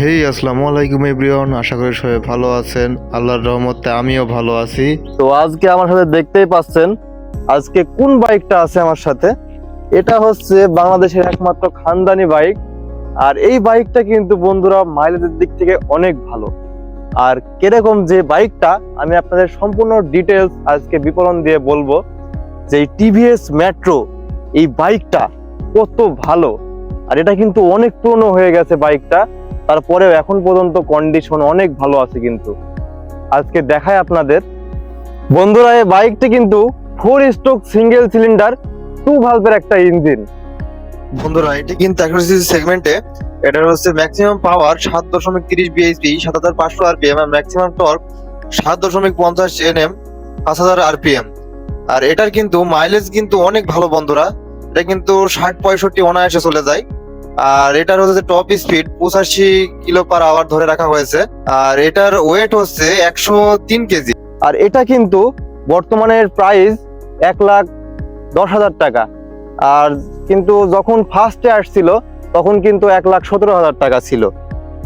হেই, আসসালামু আলাইকুম এভরিওয়ান। আশা করি সবাই ভালো আছেন। আল্লাহর রহমতে আমিও ভালো আছি। তো আজকে আমার সাথে দেখতেই পাচ্ছেন, আজকে কোন বাইকটা আছে আমার সাথে? এটা হচ্ছে বাংলাদেশের একমাত্র খানদানি বাইক। আর এই বাইকটা কিন্তু বন্ধুরা মাইলেজের দিক থেকে অনেক ভালো। আর কীরকম যে বাইকটা, আমি আপনাদের সম্পূর্ণ ডিটেলস আজকে বিবরণ দিয়ে বলব। যে টিভিএস মেট্রো, এই বাইকটা কত ভালো। আর এটা কিন্তু অনেক পুরনো হয়ে গেছে বাইকটা। তারপরেও এখন পর্যন্ত কন্ডিশন অনেক ভালো আছে কিন্তু। আজকে দেখায় আপনাদের। বন্ধুরা, এই বাইকটি কিন্তু four stroke single cylinder two ভালভের একটা ইঞ্জিন বন্ধুরা, এটি কিন্তু সেগমেন্টে এটার হচ্ছে ম্যাক্সিমাম পাওয়ার সাত দশমিক তিরিশ বিএইচপি সাত হাজার পাঁচশো আরপিএম আর ম্যাক্সিমাম টর্ক সাত দশমিক পঞ্চাশ এনএম পাঁচ হাজার আরপিএম আর এটার কিন্তু মাইলেজ কিন্তু অনেক ভালো বন্ধুরা। এটা কিন্তু ষাট পঁয়ষট্টি অনায়াসে চলে যায়। আর এটার হচ্ছে টপ স্পিড পঁচাশি কিলো পার আওয়ার ধরে রাখা হয়েছে। আর এটার ওয়েট হচ্ছে একশো তিন কেজি আর এটা কিন্তু বর্তমানের প্রাইস এক লাখ দশ হাজার টাকা। আর কিন্তু যখন ফার্স্টে আসছিল, তখন কিন্তু এক লাখ সতেরো হাজার টাকা ছিল।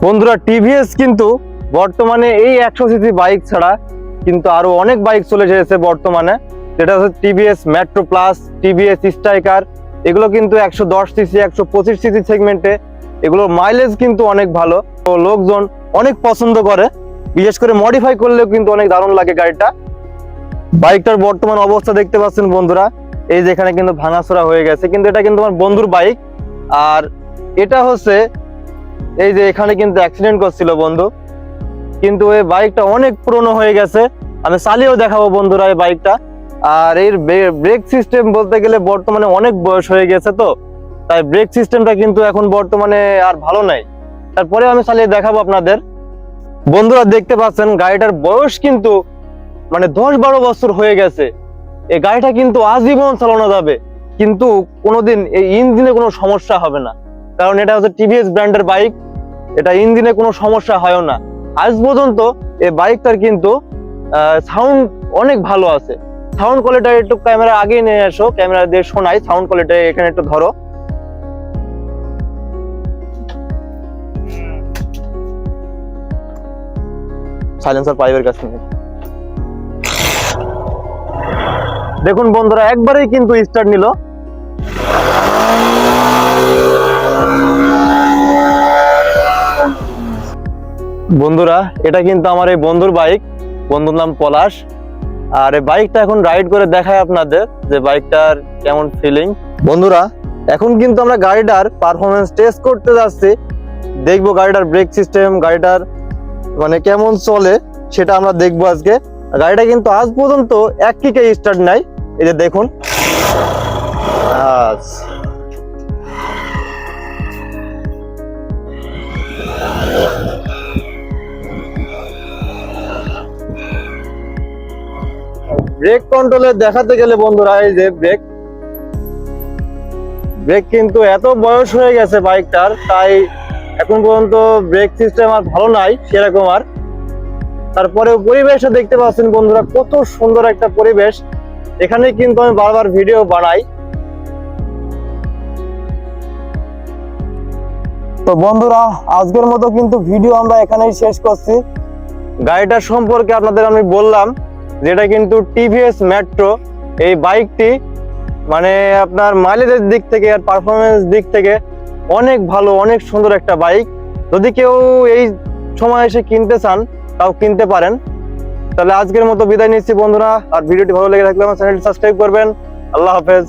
বন্ধুরা টিভিএস কিন্তু বর্তমানে এই একশো সিসি বাইক ছাড়া কিন্তু আরও অনেক বাইক চলে এসেছে বর্তমানে। যেটা হচ্ছে TVS Metro plus TVS Striker এগুলো কিন্তু একশো দশ সিসি একশো পঁচিশ সিসি সেগমেন্টে এগুলোর মাইলেজ কিন্তু অনেক ভালো। তো লোকজন অনেক পছন্দ করে। বিশেষ করে মডিফাই করলেও কিন্তু অনেক দারুণ লাগে গাড়িটা। বাইকটার বর্তমান অবস্থা দেখতে পাচ্ছেন বন্ধুরা। এই যে এখানে কিন্তু ভাঙাচোরা হয়ে গেছে। কিন্তু এটা কিন্তু আমার বন্ধুর বাইক। আর এটা হচ্ছে এই যে এখানে কিন্তু অ্যাক্সিডেন্ট করছিল বন্ধু। কিন্তু এই বাইকটা অনেক পুরনো হয়ে গেছে। আমি চালিয়েও দেখাবো বন্ধুরা এই বাইকটা। আর এর ব্রেক সিস্টেম বলতে গেলে বর্তমানে অনেক বয়স হয়ে গেছে তো, তাই ব্রেক সিস্টেমটা কিন্তু এখন বর্তমানে আর ভালো নাই। তারপরে আমি চালিয়ে দেখাবো আপনাদের। বন্ধুরা দেখতে পাচ্ছেন, গাড়িটার বয়স কিন্তু মানে দশ বারো বছর হয়ে গেছে। এই গাড়িটা কিন্তু আজীবন চালানো যাবে, কিন্তু কোনোদিন এই ইঞ্জিনে কোনো সমস্যা হবে না। কারণ এটা হচ্ছে টিভিএস ব্র্যান্ডের বাইক এটা ইঞ্জিনে কোনো সমস্যা হয় না। আজ পর্যন্ত এই বাইকটার কিন্তু সাউন্ড অনেক ভালো আছে। সাউন্ড কোয়ালিটি একটু ক্যামেরা আগে নিয়ে এসো ক্যামেরা দিয়ে শোনাই, সাউন্ড কোয়ালিটি এখানে একটু ধরো। সাইলেন্সার পাইপের কাছে। দেখুন বন্ধুরা, একবারেই কিন্তু স্টার্ট নিল। বন্ধুরা, এটা কিন্তু আমার এই বন্ধুর বাইক। বন্ধুর নাম পলাশ। আর এই বাইকটা এখন রাইড করে দেখায় আপনাদের যে বাইকটার কেমন ফিলিং বন্ধুরা, এখন কিন্তু আমরা গাড়িটার পারফরমেন্স টেস্ট করতে যাচ্ছি। দেখব গাড়িটার ব্রেক সিস্টেম গাড়িটার মানে কেমন চলে সেটা আমরা দেখব আজকে। গাড়িটা কিন্তু আজ পর্যন্ত এক কিকে স্টার্ট নাই। এই যে দেখুন। আজ ব্রেক কন্ট্রোলে দেখাতে গেলে বন্ধুরা, এই যে ব্রেক ব্রেক কিন্তু এত বয়স হয়ে গেছে বাইকটার, তাই এখন পর্যন্ত ব্রেক সিস্টেম আর ভালো নাই, সেরকম আর। তারপরে পরিবেশটা দেখতে পাচ্ছেন বন্ধুরা, কত সুন্দর একটা পরিবেশ। এখানে কিন্তু আমি বারবার ভিডিও বানাই। তো বন্ধুরা, আজকের মতো কিন্তু ভিডিও আমরা এখানেই শেষ করছি। গাড়িটার সম্পর্কে আপনাদের আমি বললাম। যেটা কিন্তু টিভিএস মেট্রো এই বাইকটি মানে আপনার মাইলেজের দিক থেকে আর পারফরমেন্স দিক থেকে অনেক ভালো, অনেক সুন্দর একটা বাইক। যদি কেউ এই সময় এসে কিনতে চান, তাও কিনতে পারেন। তাহলে আজকের মতো বিদায় নিচ্ছি বন্ধুরা, আর ভিডিওটি ভালো লেগে থাকলে আমার চ্যানেলটি সাবস্ক্রাইব করবেন। আল্লাহ হাফেজ।